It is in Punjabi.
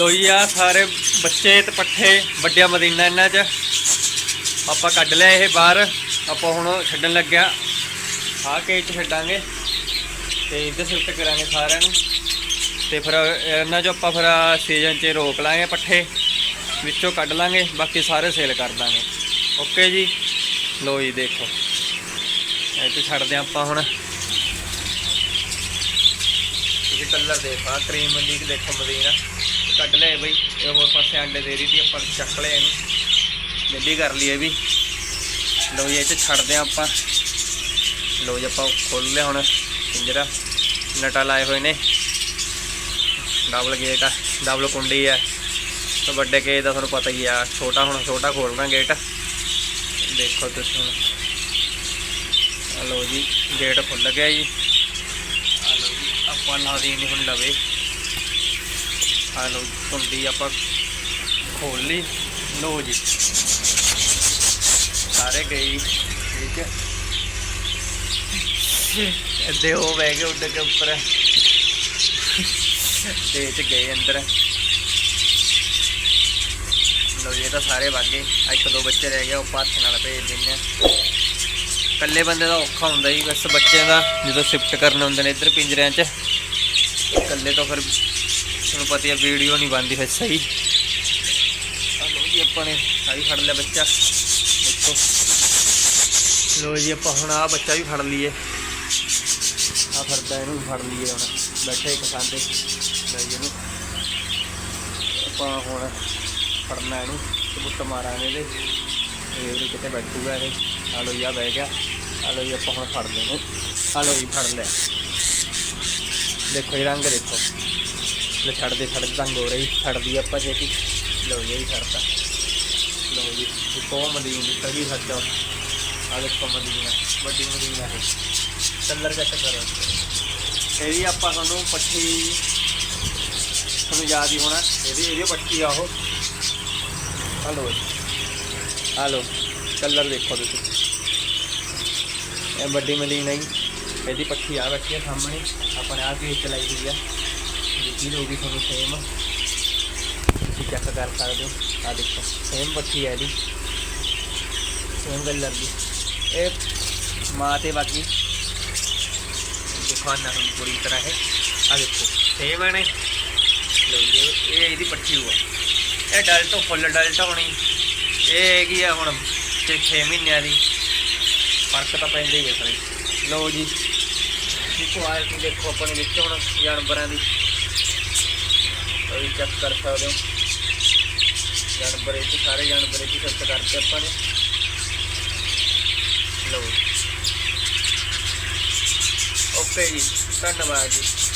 ਲੋਈ ਆ ਸਾਰੇ ਬੱਚੇ ਤੇ ਪੱਠੇ, ਵੱਡਿਆ ਮਦੀਨਾ ਇਹਨਾਂ 'ਚ। ਆਪਾਂ ਕੱਢ ਲਿਆ ਇਹ ਬਾਹਰ। ਆਪਾਂ ਹੁਣ ਛੱਡਣ ਲੱਗਿਆ। ਆ ਕੇ ਚ ਛੱਡਾਂਗੇ। ਤੇ ਇੱਧਰ ਸ਼ਿਫਟ ਕਰਾਂਗੇ ਸਾਰਿਆਂ ਨੂੰ। ਤੇ ਫਿਰ ਇਹਨਾਂ 'ਚੋਂ ਆਪਾਂ ਫਿਰ ਸੀਜ਼ਨ 'ਚ ਰੋਕ ਲਾਂਗੇ ਪੱਠੇ। ਵਿੱਚੋਂ ਕੱਢ ਲਾਂਗੇ। ਬਾਕੀ ਸਾਰੇ ਸੇਲ ਕਰ ਦਾਂਗੇ। ਓਕੇ ਜੀ? ਲੋ ਜੀ, ਦੇਖੋ। ਇਹ ਤੇ ਛੱਡਦੇ ਹਾਂ ਆਪਾਂ ਹੁਣ। ਤੁਸੀਂ ਕਲਰ ਦੇਖ ਆ ਕਰੀਮ ਲੀਕ ਦੇਖੋ ਮਦੀਨਾ। ਇਹ ਕੱਢ ਲਏ ਬਈ ਇਹ ਹੋਰ ਪਾਸੇ ਅੰਡੇ ਦੇ ਰਹੀ ਸੀ, ਆਪਾਂ ਚੱਕ ਲਏ ਇਹਨੂੰ। ਗੱਡੀ ਕਰ ਲਈ ਇਹ ਵੀ। ਲੋ ਜੀ, ਇਹ 'ਚ ਛੱਡਦੇ ਹਾਂ ਆਪਾਂ। ਲੋ ਜੀ, ਆਪਾਂ ਖੋਲ ਲਿਆ ਹੁਣ ਪਿੰਜਰਾ। ਨਟਾ ਲਾਏ ਹੋਏ ਨੇ। ਡਬਲ ਗੇਟ ਆ, ਡਬਲ ਕੁੰਡੀ ਆ। ਤਾਂ ਵੱਡੇ ਗੇਟ ਦਾ ਤੁਹਾਨੂੰ ਪਤਾ ਹੀ ਆ, ਛੋਟਾ ਹੁਣ ਛੋਟਾ ਖੋਲਣਾ ਗੇਟ। ਦੇਖੋ ਤੁਸੀਂ ਹੁਣ। ਆ ਜੀ, ਗੇਟ ਖੁੱਲ ਗਿਆ ਜੀ। ਆ ਲਓ ਜੀ, ਆਪਾਂ ਲਾ ਦੀ ਨਹੀਂ ਹੁਣ ਲਵੇ। ਆ ਲਓ ਜੀ, ਆਪਾਂ ਖੋਲ ਲਈ। ਲਓ ਜੀ। ਸਾਰੇ ਗਏ ਠੀਕ ਹੈ। ਇੱਦੇ ਉਹ ਬਹਿ ਗਏ ਉੱਡ ਕੇ ਉੱਪਰ। ਦੇ ਚ ਗਏ ਅੰਦਰ। ਲੋ ਇਹ ਤਾਂ ਸਾਰੇ ਵਗ ਗਏ। ਇੱਕ ਦੋ ਬੱਚੇ ਰਹਿ ਗਏ ਉਹ ਹੱਥ ਨਾਲ ਭੇਜ ਦਿੰਦੇ ਆ ਇਕੱਲੇ ਬੰਦੇ ਦਾ ਔਖਾ ਹੁੰਦਾ ਜੀ ਬਸ ਬੱਚਿਆਂ ਦਾ ਜਦੋਂ ਸ਼ਿਫਟ ਕਰਨ ਹੁੰਦੇ ਨੇ ਇੱਧਰ ਪਿੰਜਰਿਆਂ 'ਚ। ਇਕੱਲੇ ਤਾਂ ਫਿਰ ਤੁਹਾਨੂੰ ਪਤਾ ਹੀ ਵੀਡੀਓ ਨਹੀਂ ਬਣਦੀ ਫਿਰ ਸਹੀ। ਆਹ ਲਓ ਜੀ ਆਪਾਂ ਨੇ ਸਾਰੀ ਫੜ ਲਿਆ ਬੱਚਾ। ਦੇਖੋ। ਲੋ ਜੀ ਆਪਾਂ ਹੁਣ ਆ ਬੱਚਾ ਵੀ ਫੜ ਲਈਏ। ਆ ਫੜਦਾ ਇਹਨੂੰ ਫੜ ਲਈਏ ਹੁਣ। ਬੈਠੇ ਇੱਕ ਸਾਂਦੇ ਲੈ ਜੀ ਇਹਨੂੰ। ਆਪਾਂ ਹੁਣ ਫੜਨਾ ਇਹਨੂੰ। ਤੇ ਬੁੱਟ ਮਾਰਾਂਗੇ ਇਹਦੇ। ਇਹ ਕਿਤੇ ਬੈਠੂਗਾ ਇਹ। ਆ ਲੋ ਜੀ ਆ ਬਹਿ ਗਿਆ। ਆ ਲੋ ਜੀ, ਆਪਾਂ ਹੁਣ ਫੜ ਲੈਣੇ ਆ ਲੋ ਜੀ, ਫੜ ਲਿਆ। ਦੇਖੋ ਇਹ ਰੰਗ ਦੇਖੋ। ਲੈ ਛੱਡਦੇ ਛੱਡਦੇ ਤੰਗ ਹੋ ਰਹੀ, ਛੱਡਦੀ ਆਪਾਂ ਛੇਤੀ। ਲਓ ਜੀ, ਇਹ ਵੀ ਛੱਡਤਾ। ਲੋ ਜੀ, ਇੱਕ ਉਹ ਮਦੀਨ ਦੀ ਕੜੀ ਸੱਚਾ ਆ। ਦੇਖੋ ਮਦੀਨਾ ਵੱਡੀ ਮਦੀਨਾ ਹੈ ਕਲਰ ਚੈੱਕ ਕਰੋ। ਇਹ ਵੀ ਆਪਾਂ ਤੁਹਾਨੂੰ ਪੱਠੀ ਤੁਹਾਨੂੰ ਯਾਦ ਹੀ ਹੋਣਾ ਇਹਦੀ ਇਹਦੀ ਪੱਠੀ ਆ ਉਹ। ਆ ਲਓ ਆ ਲਓ, ਕਲਰ ਦੇਖੋ ਤੁਸੀਂ। ਇਹ ਵੱਡੀ ਮਦੀਨਾ ਹੀ ਇਹਦੀ ਪੱਠੀ ਆ ਬੈਠੀ ਆ ਸਾਹਮਣੇ। ਆਪਾਂ ਨੇ ਆਪ ਕੇ ਚਲਾਈ ਹੋਈ ਆ। ਦਿੱਤੀ ਤੁਹਾਨੂੰ ਸੇਮ ਤੁਸੀਂ ਚੈੱਕ ਕਰ ਸਕਦੇ ਹੋ। ਆ ਦੇਖੋ ਸੇਮ ਪੱਠੀ ਹੈ ਇਹਦੀ। ਸੇਮ ਕਲਰ ਦੀ। ਇਹ ਮਾਂ ਤੇ ਬਾਕੀ ਦੇਖੋ ਨਾ ਹੁਣ ਪੂਰੀ ਤਰ੍ਹਾਂ ਹੈ ਆ ਦੇਖੋ ਸੇਮ ਹੈ ਨੇ ਲਓ ਜੀ, ਇਹ ਇਹ ਇਹਦੀ ਪੱਟੀ ਹੋਆ ਇਹ ਡਲਟ ਫੁੱਲ ਡਲਟ ਹੋਣੀ। ਇਹ ਹੈਗੀ ਆ ਹੁਣ ਤੇ 6 ਮਹੀਨਿਆਂ ਦੀ। ਫ਼ਰਕ ਤਾਂ ਪੈਂਦਾ ਹੀ ਹੈ ਸਾਰੇ। ਲਓ ਜੀ। ਇਹ ਕੁਆਲਿਟੀ ਦੇਖੋ ਆਪਣੇ ਵਿੱਚ ਹੁਣ ਜਾਨਵਰਾਂ ਦੀ। ਇਹ ਚੈੱਕ ਕਰ ਸਕਦੇ ਹੋ। ਜਾਨਵਰ ਇਹ 'ਚ ਸਾਰੇ ਜਾਨਵਰ ਇਹ ਚੈੱਕ ਕਰਕੇ ਆਪਾਂ ਨੇ। ਲਓ। ਓਕੇ ਜੀ, ਧੰਨਵਾਦ ਜੀ।